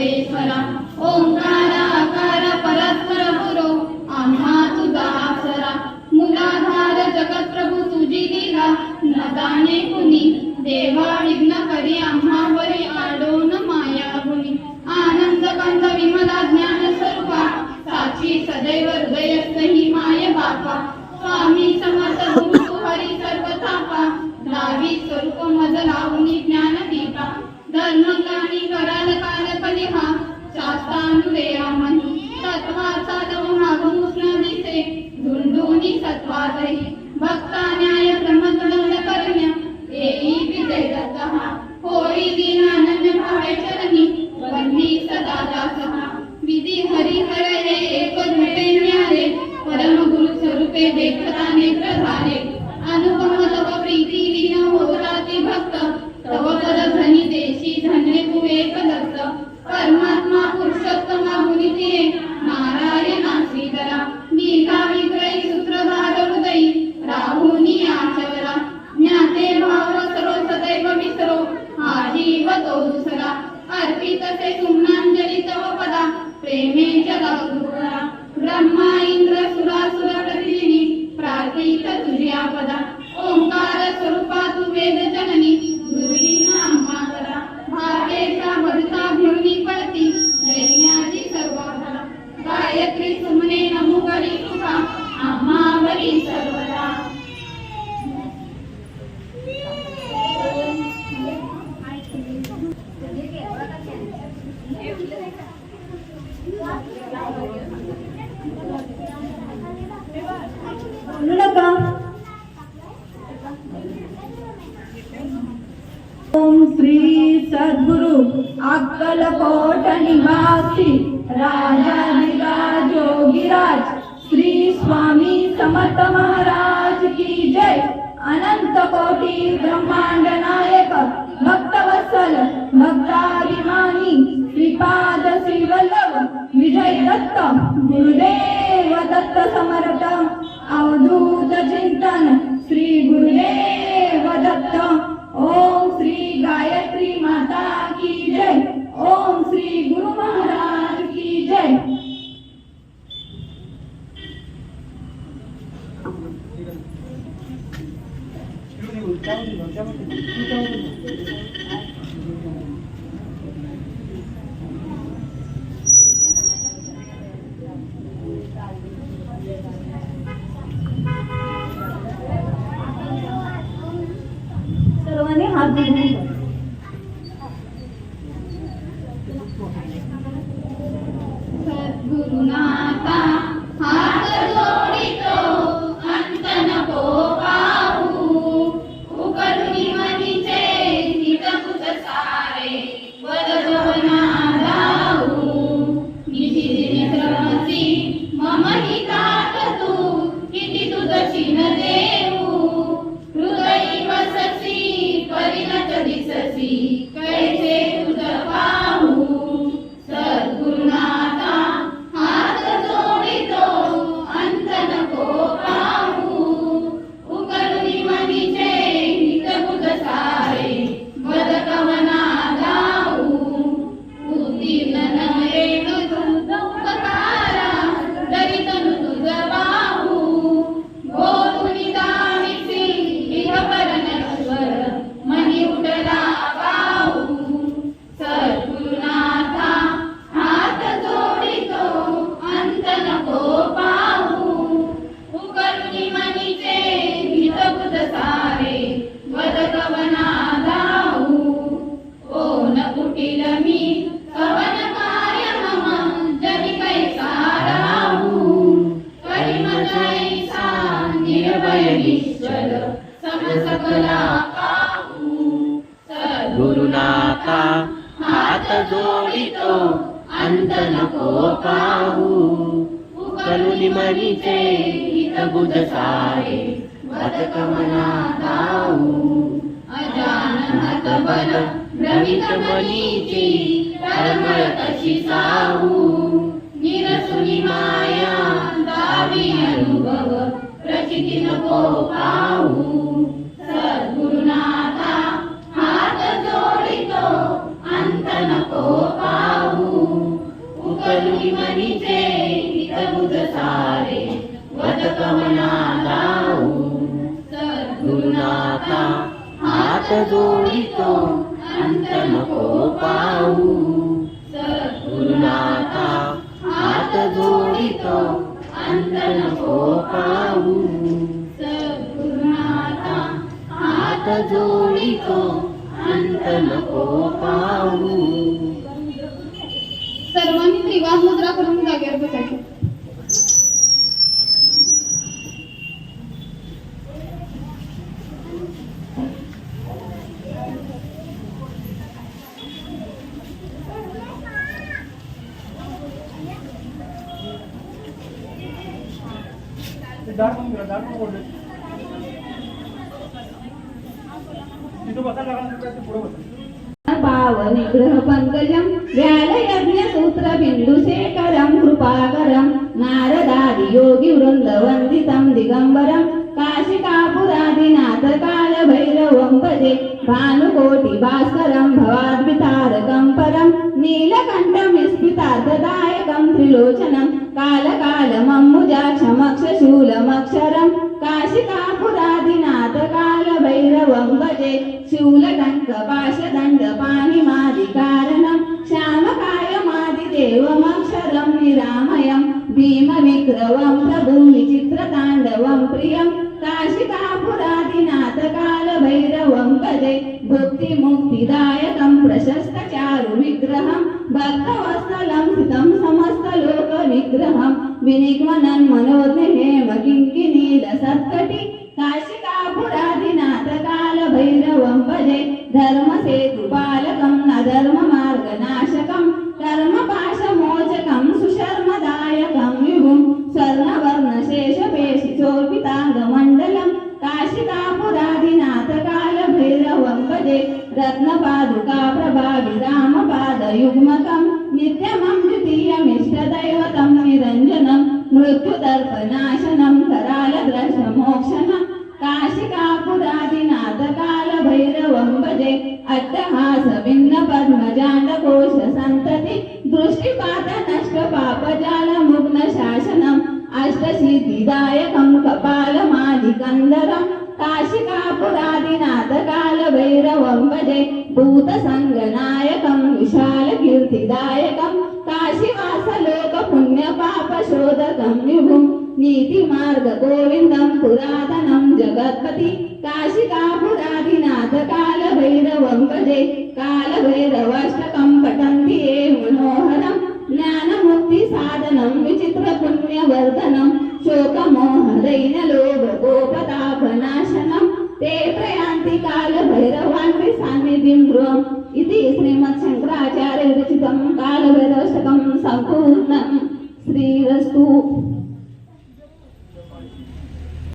सर्वेश्वरा ओंकारा आकार परात्पर गुरो आम्हा तुझा आसरा मुलाधार जगत्प्रभू तुझी दिला न जाणे कुणी देवा विघ्न करी आम्हा वरी ਮੰਨ ਲਿਆ ਮਨ ਤਤਵਾ ಸುಮ್ಮನೆ ನಮುಗರಿಯುವ ಅಮ್ಮಾವರಿ ಸರ್ವದಾ ఓం శ్రీ సద్గురు అక్కల కోట నివాసి రాజాది महाराज योगीराज श्री स्वामी समर्थ महाराज की जय. अनंत कोटी ब्रह्मांड नायक भक्त वसल भक्ताभिमानी श्रीपाद श्रीवल्लभ विजय दत्त गुरुदेव दत्त समर्थ. 이런 거 짜오는 거 짜오는 거 짜오는 거 सर्वांनी हात धुवून गुरुनाथा हात जोडितो अंत नको पाहू. कलुनी मनीचे हित बुध सारे भटकमना दाऊ अजाननात बल नवीत मनीचे हरमळ कशी साऊ. निरसुनी माया दावी अनुभव प्रचिती नको पाहू. योगी मनीचे हितबुध सारे वत कमना लावू गुरुनाथा हात जोडितो अंत नको पा करून जागेवर बसायचं पावनिग्रह पंकजं व्यालयज्ञसूत्र बिन्दुशेखरं वृन्दवन्दितं दिगम्बरं काशिकापुरादिनाथ कालभैरवं भजे भानुकोटिभास्करं भवाद्वितारकं परं नीलकण्ठं विस्मितार्थदायकं त्रिलोचनं कालकालमम्बुजा क्षमक्षशूलमक्षरं काशिकापुरादिनाथ कालभैरवं भजे शूलटङ्कपाशदण्ड पाणिमादिकारणं श्यामकायमादिदेवमक्षरं భీమ విక్రవం ప్రభుం విచిత్ర తాండవం ప్రియం. కాశికాపురాదినాథ కాల భైరవం పదే. భక్తి ముక్తిదాయకం ప్రశస్త చారు విగ్రహం భక్తవత్సలం స్థితం సమస్త లోక నిగ్రహం వినిగ్మనన్ మనోజ్ఞ హేమ కింకి నీల సత్కటి. కాశీ शिकापुरादिनाथकालभैरवंभजे रत्नपादुकाप्रभाविरामपादयुग्मकं नित्यमं द्वितीयमिष्टदैव तं निरञ्जनं मृत्युदर्पनाशनं करालद्रशमोक्षाशिकापुरादिनाथकालभैरवंभजे अट्टहासविघ्नपद्मजालघोषसन्तति दृष्टिपातनष्टपापजालमुग्नशासनम् అష్టసిద్ధిదాయకం కపాలమాదికందకం కాశికాపురాదినాథకాల భైరవం భజే భూత సంగనాయకం విశాల కీర్తిదాయకం కాశీవాసలోక పుణ్య పాప శోధకం విభుం నీతి మార్గ గోవిందం పురాతనం జగత్పతి కాశికాపురా शोकमोहदैन्यलोभगोपतापनाशनं ते प्रयान्ति कालभैरवान्वि सान्निधिं गृहम् इति श्रीमच्छङ्कराचार्यरचितं कालभैरवाष्टकं सम्पूर्णं श्रीरस्तु